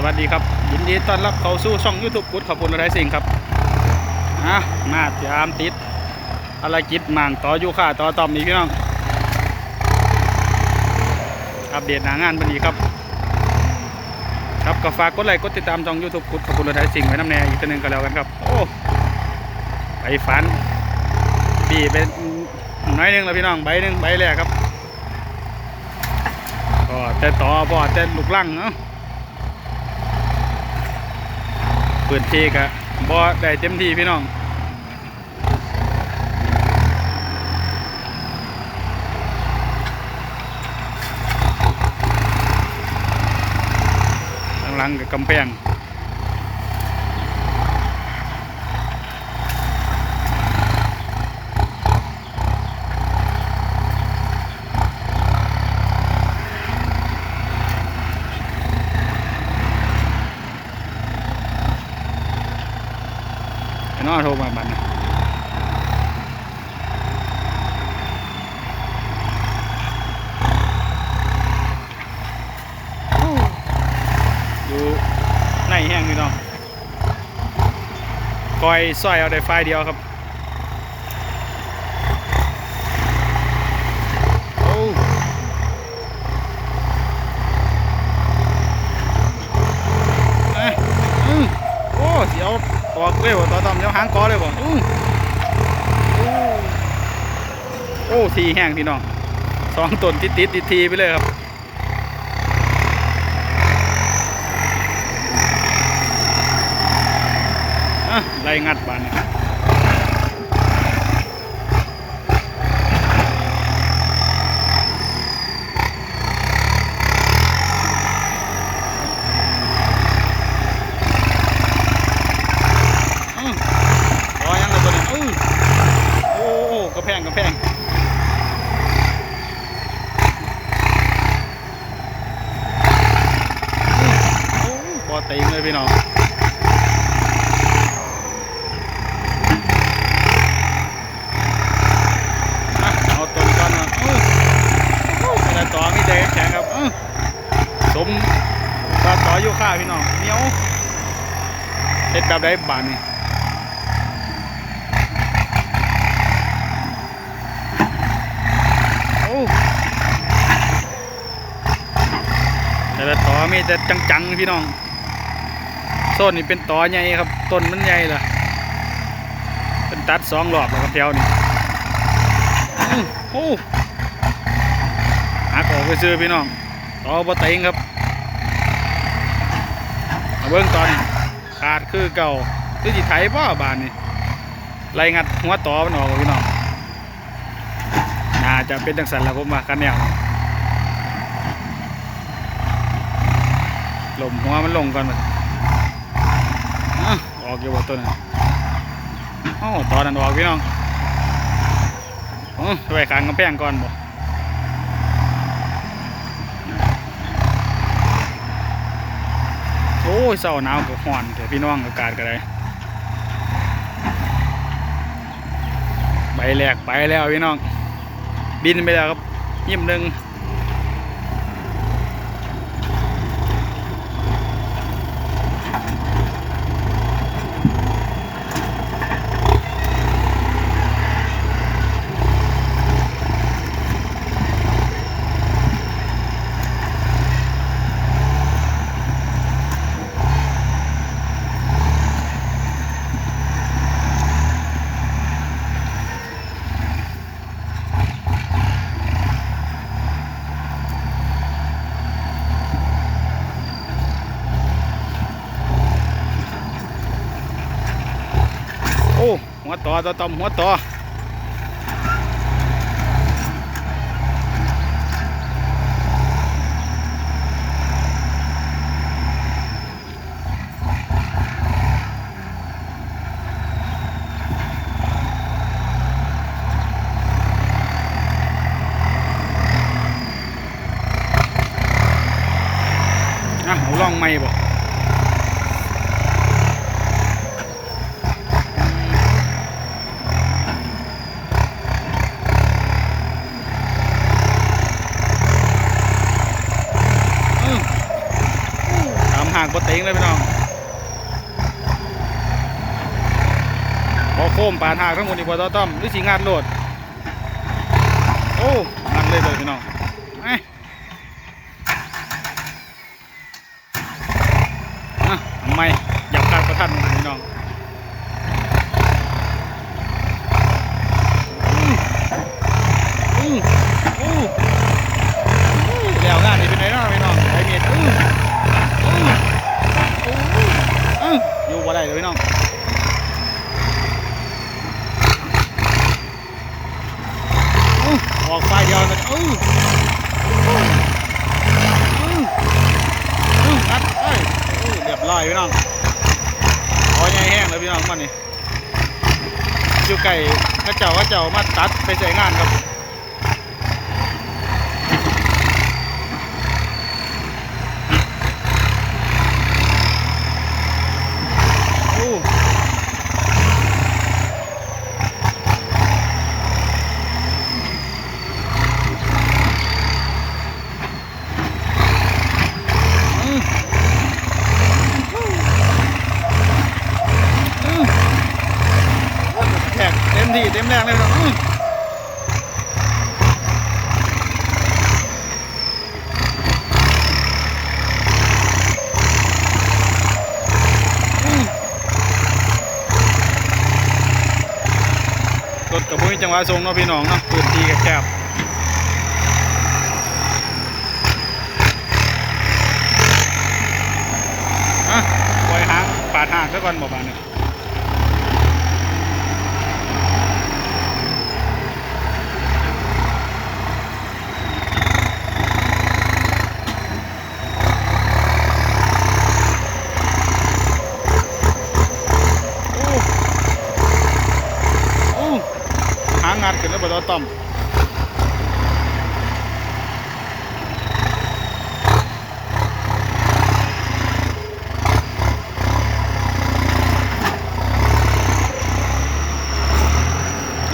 สวัสดีครับ ยินดีต้อนรับเข้าสู่ช่อง YouTube กุดขอบคุณอะไรสิ่งครับอะมาตามติดภารกิจหมางต่ออยู่ค่าต่อตอมนี่พี่น้องอัปเดตหน้างานพอดีครับ ครับก็ฝากกดไลค์กดติดตามช่อง YouTube กุดขอบคุณอะไรสิ่งไว้น้ำแน่อีกตัวหนึงก็แล้วกันครับ โอ้ไปฝันบีเป็นน้อยหนึงแล้วพี่น้องใบหนึงใบแรกครับก็แต่ต่อพอแต่ลูกลังเนาะ พื้นที่ก็บ่ได้เต็มที่พี่น้องข้างหลังกับกำแพงไอ้น้อโท รมาบัดนะอยู่ในแห้งพี่น้องกอยซอยเอาได้ไฟเดียวครับโอ้เอ้ยอือโอ้เสียวตอก เลยบ่ต่อตอมเดี๋ยวหางกอเลยบ่อื้อโอ้โอ้ทีแห้งพี่น้องสองต้นติดติดติดทีไปเลยครับอะไล่งัดบานนี่อื้อรอยังเลยตัวนี้อื้อโอ้โอ้กระแพงกระแพงอื้อโอ้ปอเต็งเลยพี่น้องอะเอาตัวนี้ก่อนนะอื้อโอ้แต่ต่อมีใจแข็งครับสมตาต่ออยู่ข้าพี่น้องเหนียวเฮ็ดแบบได้บานนี่โอ้แต่ละต่อมีแต่จังๆพี่น้อง โซนนี่เป็นตอใหญ่ครับต้นมันใหญ่ล่ะเป็นตัดสองรอบแล้วครับแถวนี้อื้อโอ้หักออกไปซื้อพี่น้องต่อบะเต็งครับเบิ้องตอนขาดคือเก่าคือจิไถพ่อบานนี่ไล่งัดหัวต่อมันออกพี่น้องน่าจะเป็นจังสันล้วผมว่ากันแนวลมหัวมันลงก่อนมา ออกอยู่บ่ตัวนั้นโอ้ตอนนั้นออกพี่น้องโอ้ไปขางกำแพงก่อนบ่โอ้ยเศร้าหนาวกับฮ้อนแต่พี่น้องอากาศก็ได้ใบแรกไปแล้วพี่น้อง บินไปแล้วครับยิ้มหนึ่งโอ้ หัวต่อต่อต่อมหัวต่ออะเอาลองไม่บ่ ห่า งเลยพี่น้องบอโค้มปานหากทั้งหมดนี่บ่ต่อต้อมหรือสิงานโหลด โอ้งานเลยเลยพี่น้องไอะทำไมอยากขาดประทันพี่น้องอู้อู้อู้แล้วงานนี่เป็นไงเนาะพี่น้องไอเมียอู้อู้อู้อู้อยู่บ่ได้เลยพี่น้อง อู้ออกไฟเดียวนะอู้อู้อู้อู้อัดเอ้ยอู้เรียบร้อยพี่น้องพอใหญ่แห้งแล้วพี่น้องมันนี่ อยู่ไก่กระเจ้ากระเจ้ามาตัดไปใส่งานครับอู้อืมอืมแขกเต็มที่เต็มแรงเลยพี่น้องอืมอืมรถกับพวกจั งหวะทรงเนาะพี่น้องเนาะพื้นที่แคบอะปล่อยหางปาดหางซะก่อนบอกบานนี่ยอ้โอ้หางงานขึ้นแล้วบ่ต้องต้อม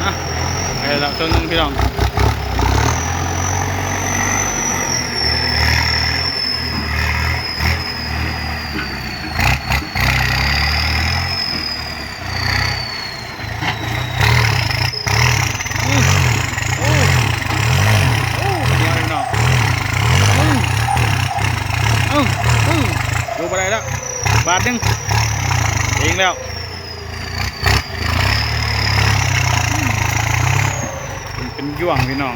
อะไปแล้วตัวหนึงพี่น้องอู้อู้อู้เดี๋ยวพี่น้องอู้อู้อู้ดูไปได้แล้ว บาทหนึง เองแล้วเป็นเป็นย่วงพี่น้อง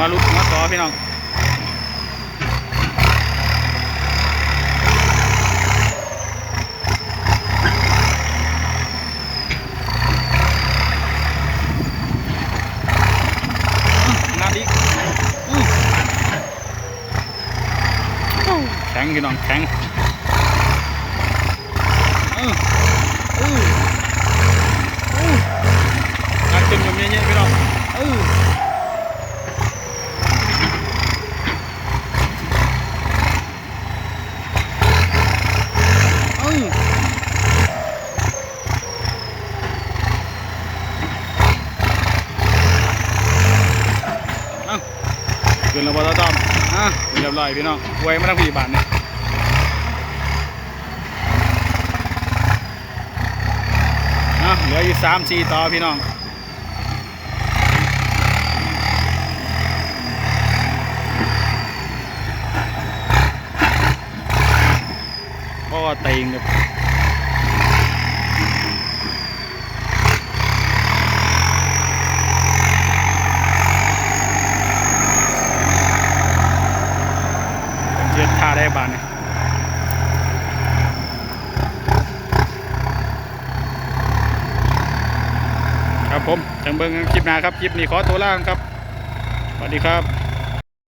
วลุกหัวต่อพี่น้องงานอีกอื้อแข็งพี่น้องแข็งอื้ออื้ออื้องานเต็มอยู่เยอะๆพี่น้องอื้ออื้อเอ้า ขึ้นแล้วบอต้อมอะเร้อยพี่น้องไว้มาทั้งพี่บาทเนี่ยนะเหลืออยู่สามสี่ต่อพี่น้องก็เต็งกับ บานเนี่ยครับผมจังเบิงคลิปหน้าครับ คลิปนี้ขอตัวล่างครับ สวัสดีครับ